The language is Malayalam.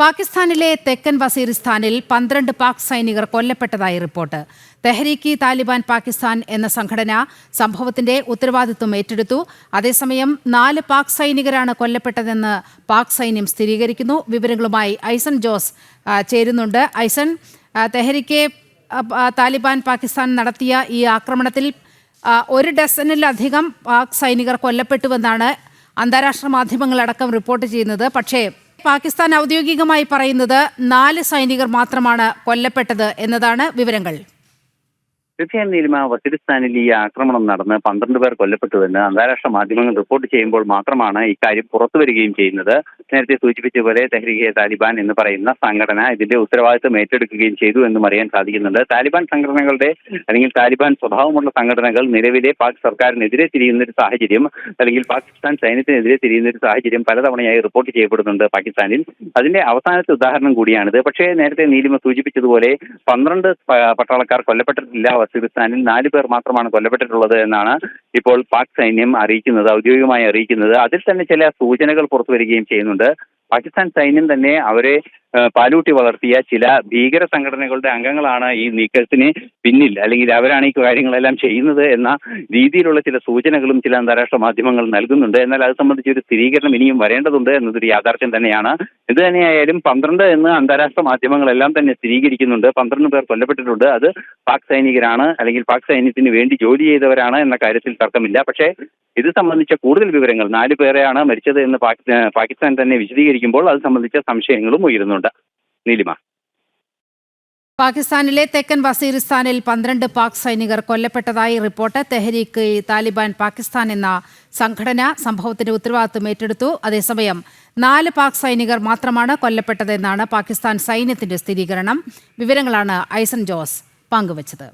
പാകിസ്ഥാനിലെ തെക്കൻ വസീറിസ്ഥാനിൽ പന്ത്രണ്ട് പാക് സൈനികർ കൊല്ലപ്പെട്ടതായി റിപ്പോർട്ട്. തെഹരീക്കി താലിബാൻ പാകിസ്ഥാൻ എന്ന സംഘടന സംഭവത്തിന്റെ ഉത്തരവാദിത്വം ഏറ്റെടുത്തു. അതേസമയം നാല് പാക് സൈനികരാണ് കൊല്ലപ്പെട്ടതെന്ന് പാക് സൈന്യം സ്ഥിരീകരിക്കുന്നു. വിവരങ്ങളുമായി ഐസൻ ജോസ് ചേരുന്നുണ്ട്. ഐസൻ ആ, തെഹരീക്കെ താലിബാൻ പാകിസ്ഥാൻ നടത്തിയ ഈ ആക്രമണത്തിൽ ഒരു ഡസനിലധികം പാക് സൈനികർ കൊല്ലപ്പെട്ടുവെന്നാണ് അന്താരാഷ്ട്ര മാധ്യമങ്ങളടക്കം റിപ്പോർട്ട് ചെയ്യുന്നത്. പക്ഷേ പാകിസ്ഥാൻ ഔദ്യോഗികമായി പറയുന്നത് നാല് സൈനികർ മാത്രമാണ് കൊല്ലപ്പെട്ടത് എന്നതാണ് വിവരങ്ങൾ. തീർച്ചയായും നീലിമ വസിരിസ്ഥാനിൽ ഈ ആക്രമണം നടന്ന് പന്ത്രണ്ട് പേർ കൊല്ലപ്പെട്ടുവെന്ന് അന്താരാഷ്ട്ര മാധ്യമങ്ങൾ റിപ്പോർട്ട് ചെയ്യുമ്പോൾ മാത്രമാണ് ഇക്കാര്യം പുറത്തു വരികയും ചെയ്യുന്നത്. നേരത്തെ സൂചിപ്പിച്ചതുപോലെ തെഹ്രീഖെ താലിബാൻ എന്ന് പറയുന്ന സംഘടന ഇതിന്റെ ഉത്തരവാദിത്വം ഏറ്റെടുക്കുകയും ചെയ്തു എന്നും അറിയാൻ സാധിക്കുന്നുണ്ട്. താലിബാൻ സംഘടനകളുടെ അല്ലെങ്കിൽ താലിബാൻ സ്വഭാവമുള്ള സംഘടനകൾ നിലവിലെ പാക് സർക്കാരിനെതിരെ തിരിയുന്ന ഒരു സാഹചര്യം അല്ലെങ്കിൽ പാകിസ്ഥാൻ സൈന്യത്തിനെതിരെ തിരിയുന്ന ഒരു സാഹചര്യം പലതവണയായി റിപ്പോർട്ട് ചെയ്യപ്പെടുന്നുണ്ട് പാകിസ്ഥാനിൽ. അതിന്റെ അവസാനത്തെ ഉദാഹരണം കൂടിയാണിത്. പക്ഷേ നേരത്തെ നീലിമ സൂചിപ്പിച്ചതുപോലെ പന്ത്രണ്ട് പട്ടാളക്കാർ കൊല്ലപ്പെട്ടിട്ടില്ല. വസീറിസ്ഥാനിൽ നാല് പേർ മാത്രമാണ് കൊല്ലപ്പെട്ടിട്ടുള്ളത് എന്നാണ് ഇപ്പോൾ പാക് സൈന്യം അറിയിക്കുന്നത് ഔദ്യോഗികമായി അറിയിക്കുന്നത്. അതിൽ തന്നെ ചില സൂചനകൾ പുറത്തു വരികയും ചെയ്യുന്നുണ്ട്. പാകിസ്ഥാൻ സൈന്യം തന്നെ അവരെ പാലൂട്ടി വളർത്തിയ ചില ഭീകര സംഘടനകളുടെ അംഗങ്ങളാണ് ഈ നീക്കത്തിന് പിന്നിൽ. അല്ലെങ്കിൽ അവരാണ് ഈ കാര്യങ്ങളെല്ലാം ചെയ്യുന്നത് എന്ന രീതിയിലുള്ള ചില സൂചനകളും ചില അന്താരാഷ്ട്ര മാധ്യമങ്ങൾ നൽകുന്നുണ്ട്. എന്നാൽ അത് സംബന്ധിച്ച് ഒരു സ്ഥിരീകരണം ഇനിയും വരേണ്ടതുണ്ട് എന്നതൊരു യാഥാർത്ഥ്യം തന്നെയാണ്. ഇത് തന്നെയായാലും പന്ത്രണ്ട് എന്ന് അന്താരാഷ്ട്ര മാധ്യമങ്ങളെല്ലാം തന്നെ സ്ഥിരീകരിക്കുന്നുണ്ട്. പന്ത്രണ്ട് പേർ കൊല്ലപ്പെട്ടിട്ടുണ്ട്. അത് പാക് സൈനികരാണ് അല്ലെങ്കിൽ പാക് സൈന്യത്തിന് വേണ്ടി ജോലി ചെയ്തവരാണ് എന്ന കാര്യത്തിൽ തർക്കമില്ല. പക്ഷേ ഇത് സംബന്ധിച്ച കൂടുതൽ വിവരങ്ങൾ. നാല് പേരെയാണ് മരിച്ചത് എന്ന് പാകിസ്ഥാൻ തന്നെ വിശദീകരിക്കുമ്പോൾ അത് സംബന്ധിച്ച സംശയങ്ങളും ഉയരുന്നുണ്ട്. നീലിമ. പാകിസ്ഥാനിലെ തെക്കൻ വസീറിസ്ഥാനിൽ പന്ത്രണ്ട് പാക് സൈനികർ കൊല്ലപ്പെട്ടതായി റിപ്പോർട്ട് തെഹരീക്ക് താലിബാൻ പാകിസ്ഥാൻ എന്ന സംഘടന സംഭവത്തിന്റെ ഉത്തരവാദിത്വം ഏറ്റെടുത്തു. അതേസമയം നാല് പാക് സൈനികർ മാത്രമാണ് കൊല്ലപ്പെട്ടതെന്നാണ് പാകിസ്ഥാൻ സൈന്യത്തിന്റെ സ്ഥിരീകരണം. വിവരങ്ങളാണ് ഐസൻ ജോസ് പങ്കുവച്ചത്.